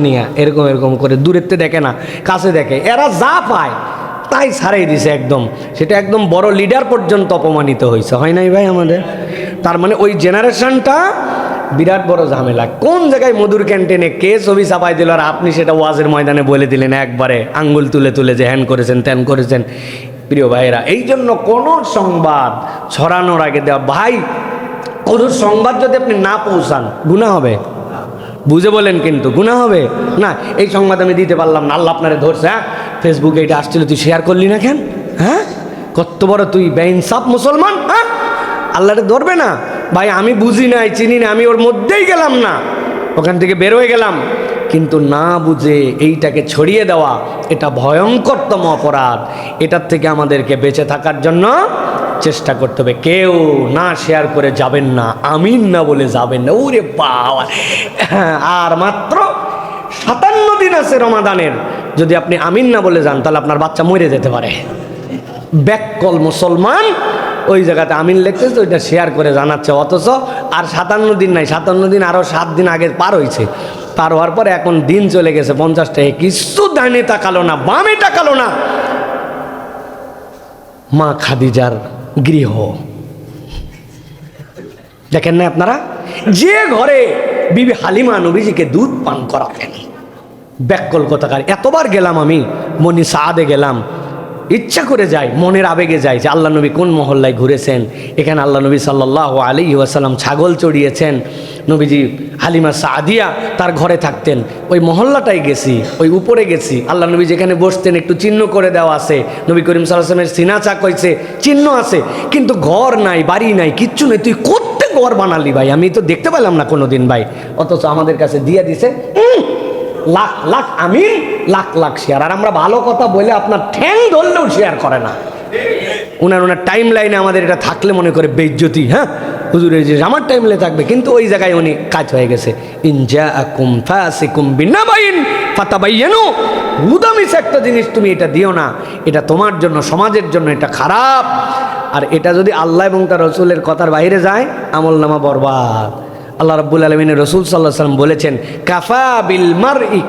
নিয়ে এরকম এরকম করে দূরেতে দেখে না, কাছে দেখে। এরা যা পায় তাই ছাড়াই দিছে একদম। সেটা একদম বড় লিডার পর্যন্ত অপমানিত হয়েছে হয় নাই ভাই আমাদের? তার মানে ওই জেনারেশনটা বিরাট বড় ঝামেলা। কোন জায়গায় মধুর ক্যান্টিনে কে ছবি চাপাই দিল আর আপনি সেটা ওয়াজের ময়দানে বলে দিলেন একবারে? আঙ্গুল তুলে তুলে যে হ্যান করেছেন, ত্যান করেছেন। প্রিয় ভাইরা এই জন্য কোনো সংবাদ ছড়ানোর আগে দেওয়া ভাই, কোনো সংবাদ যদি আপনি না পৌঁছান গুণা হবে। বুঝে বলেন কিন্তু গুণা হবে? না, এই সংবাদ আমি দিতে পারলাম না, আল্লাহ আপনারে ধরছে হ্যাঁ? ফেসবুকে এটা আসছিল, তুই শেয়ার করলি না কেন? হ্যাঁ? কত বড় তুই বেইনসাফ মুসলমান হ্যাঁ? আল্লাহরে ধরবে না। ভাই, আমি বুঝি নাই, চিনি না আমি ওর মধ্যেই গেলাম না। ওখান থেকে বের হয়ে গেলাম। কিন্তু না বুঝে এইটাকে ছড়িয়ে দেওয়া, এটা ভয়ঙ্করতম অপরাধ। এটার থেকে আমাদেরকে বেঁচে থাকার জন্য চেষ্টা করতে হবে। কেউ না শেয়ার করে যাবেন না, আমিন না বলে যাবেন না। ওরে বাবা। আর মাত্র সাতান্ন দিন আছে রমাদানের। যদি আপনি আমিন না বলে যান, তাহলে আপনার বাচ্চা মরে যেতে পারে। ব্যাককল মুসলমান, ওই জায়গাতে আমিন লিখতেছে, ওইটা শেয়ার করে জানাচ্ছে। অথচ আর সাতান্ন দিন নাই, সাতান্ন দিন আরও সাত দিন আগে পার হয়েছে। পার হওয়ার পরে এখন দিন চলে গেছে পঞ্চাশটা। কিছু ডানে তাকালো না, বামে তাকালো না। মা খাদিজার গৃহ। দেখেন না আপনারা? যে ঘরে বিবি হালিমা নবীজিকে দুধ পান করাতেন ব্যাককল কথাকার, এতবার গেলাম আমি, মনি সাদে গেলাম ইচ্ছা করে যাই মনের আবেগে যায় যে আল্লাহ নবী কোন মহল্লায় ঘুরেছেন? এখানে আল্লাহ নবী সাল্লাহ আলী ওয়াসাল্লাম ছাগল চড়িয়েছেন। নবীজি হালিমা সাদিয়া তার ঘরে থাকতেন। ওই মহল্লাটাই গেছি, ওই উপরে গেছি। আল্লাহ নবী যেখানে বসতেন একটু চিহ্ন করে দেওয়া আছে। নবী করিম সাল্লামের সিনা চাক হয়েছে চিহ্ন আছে, কিন্তু ঘর নাই, বাড়ি নাই, কিচ্ছু নেই। তুই করতে ঘর বানালি ভাই? আমি তো দেখতে পেলাম না কোনো দিন ভাই। অথচ আমাদের কাছে দিয়ে দিছে লাখ লাখ আমি লাখ লাখ শেয়ার। আর আমরা ভালো কথা বলে আপনার ঠ্যাং ধরলেও শেয়ার করে না। ওনার ওনার টাইম লাইনে আমাদের এটা থাকলে মনে করে বেজ্জতি হ্যাঁ? হুজুর যে আমার টাইম লাইনে থাকবে, কিন্তু ওই জায়গায় উনি কাজ হয়ে গেছে। ইনজা আকুম ফাসিকুম বিনাবাইন ফাতাবাইয়ানু। উদামিস একটা জিনিস তুমি এটা দিও না, এটা তোমার জন্য, সমাজের জন্য এটা খারাপ। আর এটা যদি আল্লাহ এবং তার রসুলের কথার বাইরে যায়, আমল নামা বরবাদ। আল্লাহ রব্বুল আলমিনের রসুল সাল্লাহ সাল্লাম বলেছেন কাফা বিল মার ই